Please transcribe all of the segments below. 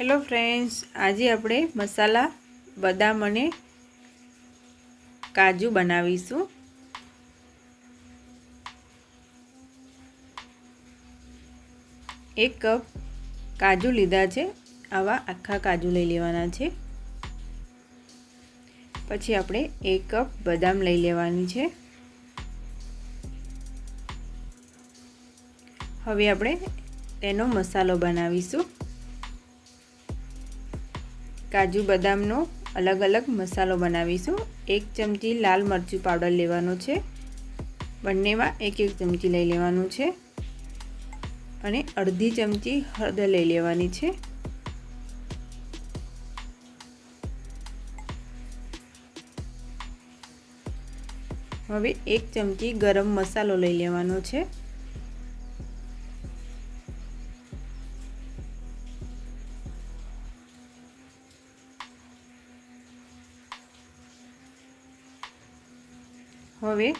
Hello friends આજે આપણે મસાલા, બદામ અને કાજુ બનાવીશું. એક કપ કાજુ લીધા છે. આવા આખા કાજુ લઈ લેવાના છે. પછી આપણે એક કપ બદામ લઈ લેવાની છે. હવે આપણે તેનો મસાલો બનાવીશું. કાજુ બદામનો અલગ અલગ મસાલો બનાવીશું. એક ચમચી લાલ મરચું પાવડર લેવાનો છે. બંનેમાં એક એક ચમચી લઈ લેવાનું છે. અને અડધી ચમચી હળદર લઈ લેવાની છે. હવે એક ચમચી ગરમ મસાલો લઈ લેવાનો છે. હવે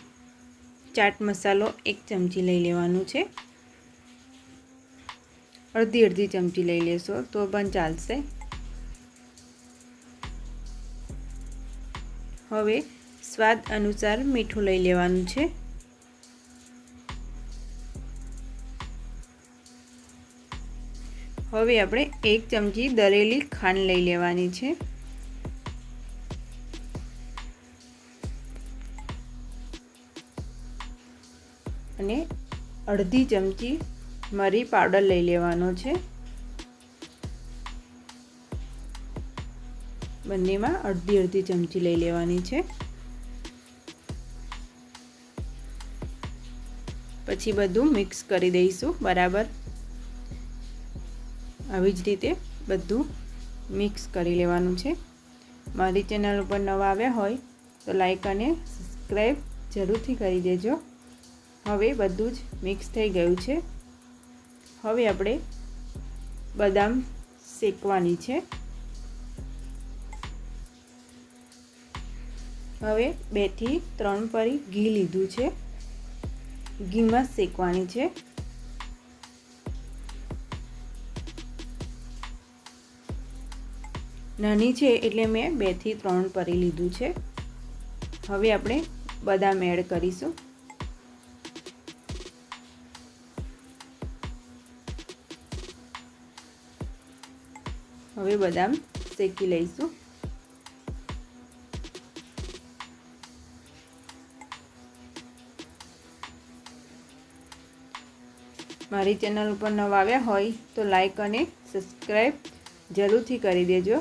ચાટ મસાલો એક ચમચી લઈ લેવાનું છે. અડધી અડધી ચમચી લઈ લેશો તો પણ ચાલશે. હવે સ્વાદ અનુસાર મીઠું લઈ લેવાનું છે. હવે આપણે એક ચમચી દરેલી ખાંડ લઈ લેવાની છે. અને અડધી ચમચી મરી પાવડર લઈ લેવાનો છે. બંનેમાં અડધી અડધી ચમચી લઈ લેવાની છે. પછી બધું મિક્સ કરી દઈશું, બરાબર? આવી જ રીતે બધું મિક્સ કરી લેવાનું છે. મારી ચેનલ ઉપર નવા આવ્યા હોય તો લાઈક અને સબસ્ક્રાઈબ જરૂરથી કરી દેજો. હવે બધું જ મિક્સ થઈ ગયું છે. હવે આપણે બદામ શેકવાની છે. હવે બેથી ત્રણ પરી ઘી લીધું છે. ઘીમાં શેકવાની છે. નાની છે એટલે મેં બેથી ત્રણ પરી લીધું છે. હવે આપણે બદામ એડ કરીશું. હવે બદામ શેકી લઈશું. મારી ચેનલ ઉપર નવા આવ્યા હોય તો લાઈક અને સબસ્ક્રાઈબ જરૂરથી કરી દેજો.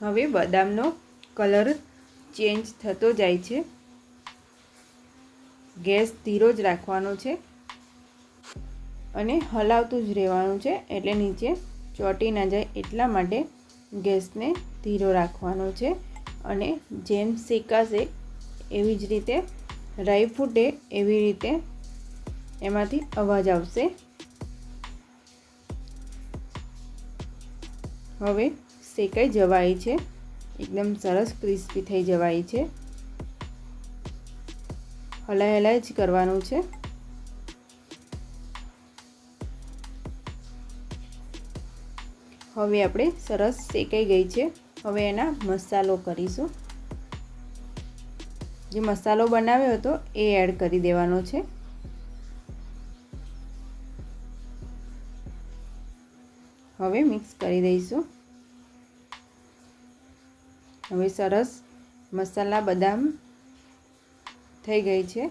હવે બદામનો કલર ચેન્જ થતો જાય છે. ગેસ ધીરો જ રાખવાનો છે. અને હલાવતું જ રહેવાનું છે એટલે નીચે ચોટી ના જાય એટલા માટે ગેસને ધીરો રાખવાનો છે અને જેમ શેકાશે એવી જ રીતે રાઈ ફૂટે એવી રીતે એમાંથી અવાજ આવશે. હવે શેકાઈ જવાય છે. એકદમ સરસ ક્રિસ્પી થઈ જવાય છે. હલાય હલાય જ કરવાનું છે. હવે આપણે સરસ શેકાઈ ગઈ છે. હવે એના મસાલો કરીશું. જે મસાલો બનાવ્યો હતો એ એડ કરી દેવાનો છે. હવે મિક્સ કરી દઈશું. હવે સરસ મસાલા બદામ થઈ ગઈ છે.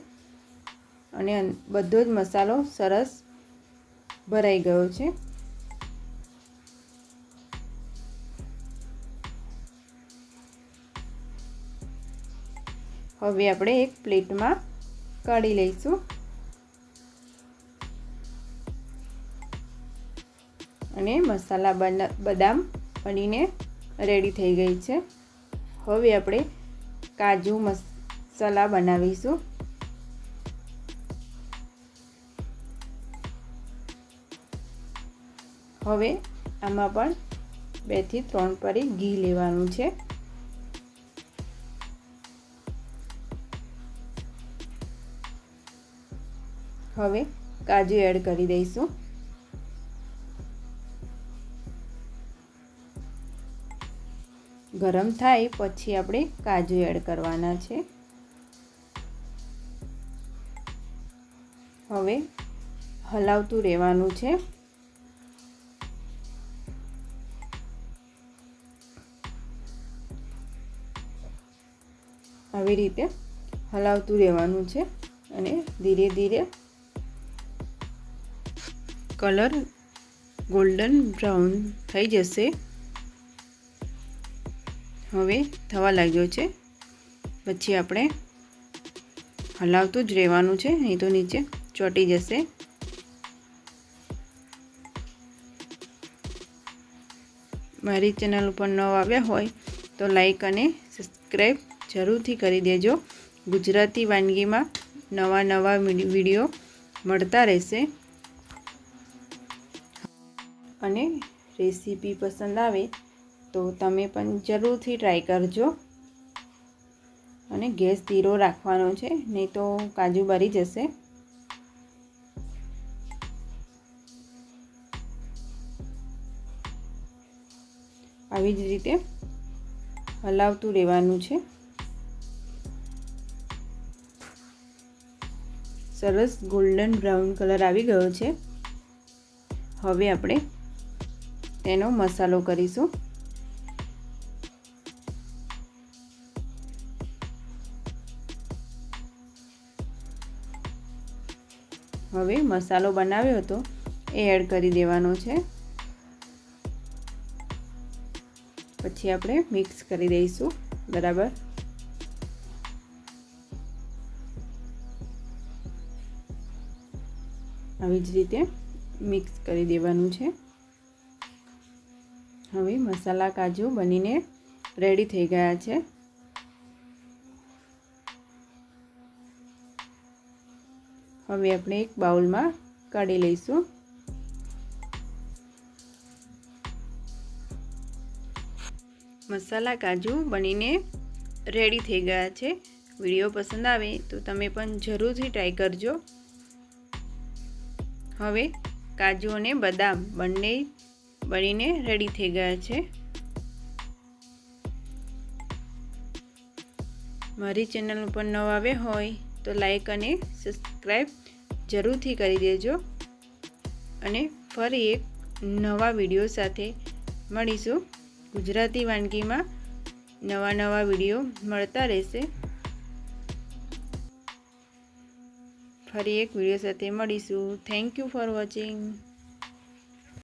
અને બધો જ મસાલો સરસ ભરાઈ ગયો છે. હવે આપણે એક પ્લેટમાં કાઢી લઈશું. અને મસાલા બદામ બનીને રેડી થઈ ગઈ છે. હવે આપણે કાજુ મસાલા બનાવીશું. હવે આમાં પણ બેથી ત્રણ પરી ઘી લેવાનું છે. હવે કાજુ એડ કરી દઈશું. ગરમ થાય પછી આપણે કાજુ એડ કરવાના છે. હવે હલાવતું રહેવાનું છે. આવી રીતે હલાવતું રહેવાનું છે અને ધીરે ધીરે કલર ગોલ્ડન બ્રાઉન થઈ જશે. હવે થવા લાગ્યો છે. પછી આપણે હલાવતું જ રહેવાનું છે, નહીં તો નીચે ચોંટી જશે. મારી ચેનલ ઉપર ન આવ્યા હોય તો લાઈક અને સબસ્ક્રાઈબ જરૂરથી કરી દેજો. ગુજરાતી વાનગીમાં નવા નવા વીડિયો મળતા રહેશે. અને રેસીપી પસંદ આવે તો તમે પણ જરૂરથી ટ્રાય કરજો. અને ગેસ ધીરો રાખવાનો છે, નહીં તો કાજુ બરી જશે. આવી જ રીતે હલાવતું રહેવાનું છે. સરસ ગોલ્ડન બ્રાઉન કલર આવી ગયો છે. હવે આપણે તેનો મસાલો કરીશું. હવે મસાલો બનાવ્યો હતો, એ એડ કરી દેવાનો છે. પછી આપણે મિક્સ કરી દઈશું, બરાબર? આવી જ રીતે મિક્સ કરી દેવાનું છે. હવે મસાલા કાજુ બનીને રેડી થઈ ગયા છે. હવે આપણે એક બાઉલમાં કાઢી લઈશું. મસાલા કાજુ બનીને રેડી થઈ ગયા છે. વીડિયો પસંદ આવે તો તમે પણ જરૂરથી ટ્રાય કરજો. હવે કાજુ અને બદામ બંને બનીને રેડી થઈ ગયા છે. મારી ચેનલ ઉપર ન આવે હોય તો લાઈક અને સબસ્ક્રાઈબ જરૂરથી કરી દેજો. અને ફરી એક નવા વીડિયો સાથે મળીશું. ગુજરાતી વાનગીમાં નવા નવા વીડિયો મળતા રહેશે. ફરી એક વીડિયો સાથે મળીશું. Thank you for watching